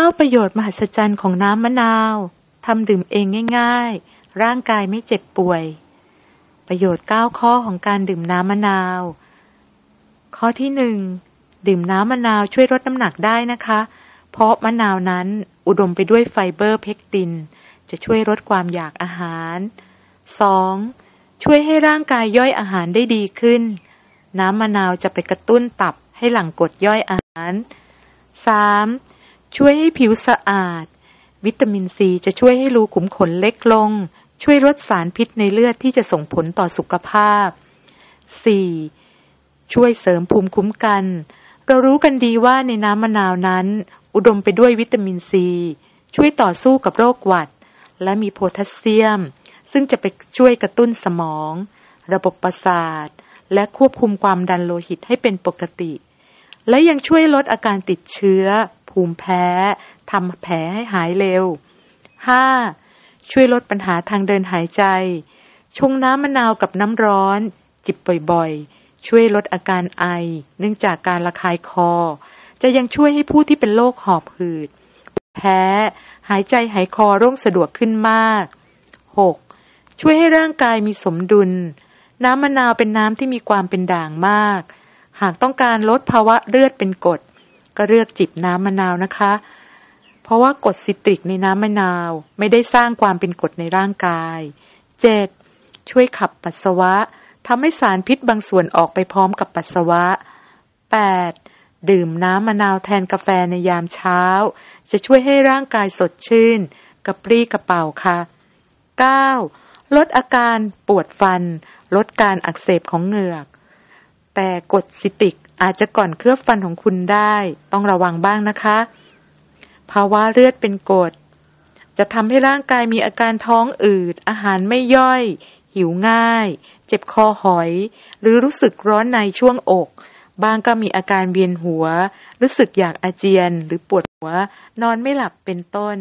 9 ประโยชน์มหัศจรรย์ของน้ำมะนาวทำดื่มเองง่ายๆ ร่างกายไม่เจ็บป่วย ประโยชน์ 9 ข้อของการดื่มน้ำมะนาว ข้อที่หนึ่งดื่มน้ำมะนาวช่วยลดน้ำหนักได้นะคะ เพราะมะนาวนั้นอุดมไปด้วยไฟเบอร์เพกติน จะช่วยลดความอยากอาหาร 2. ช่วยให้ร่างกายย่อยอาหารได้ดีขึ้น น้ำมะนาวจะไปกระตุ้นตับให้หลั่งกรดย่อยอาหาร 3. ช่วยให้ผิวสะอาด วิตามินซีจะช่วยให้รูขุมขนเล็กลง ช่วยลดสารพิษในเลือดที่จะส่งผลต่อสุขภาพ 4. ช่วยเสริมภูมิคุ้มกัน เรารู้กันดีว่าในน้ำมะนาวนั้น อุดมไปด้วยวิตามินซี ช่วยต่อสู้กับโรคหวัด และมีโพแทสเซียม ซึ่งจะไปช่วยกระตุ้นสมอง ระบบประสาท และควบคุมความดันโลหิตให้เป็นปกติและยังช่วยลดอาการติดเชื้อ ภูมิแพ้ทำแผลให้หายเร็ว 5. ช่วยลดปัญหาทางเดินหายใจ ชงน้ำมะนาวกับน้ำร้อน จิบบ่อยๆ ช่วยลดอาการไอ เนื่องจากการระคายคอ จะยังช่วยให้ผู้ที่เป็นโรคหอบหืด แพ้หายใจหายคอร่งสะดวกขึ้นมาก 6. ช่วยให้ร่างกายมีสมดุล น้ำมะนาวเป็นน้ำที่มีความเป็นด่างมาก หากต้องการลดภาวะเลือดเป็นกรด ก็เลือกจิบน้ำมะนาวนะคะ เพราะว่ากรดซิตริกในน้ำมะนาวไม่ได้สร้างความเป็นกรดในร่างกาย 7. ช่วยขับปัสสาวะทำให้สารพิษบางส่วนออกไปพร้อมกับปัสสาวะ 8. ดื่มน้ำมะนาวแทนกาแฟในยามเช้า จะช่วยให้ร่างกายสดชื่น กระปรี้กระเป๋าค่ะ 9. ลดอาการปวดฟัน ลดการอักเสบของเหงือก แต่กดซิติกอาจจะก่อนเคลือบฟันของคุณได้ ต้องระวังบ้างนะคะ ภาวะเลือดเป็นกรดจะทำให้ร่างกายมีอาการท้องอืด อาหารไม่ย่อย หิวง่าย เจ็บคอหอย หรือรู้สึกร้อนในช่วงอก บางก็มีอาการเวียนหัว รู้สึกอยากอาเจียนหรือปวดหัว นอนไม่หลับเป็นต้น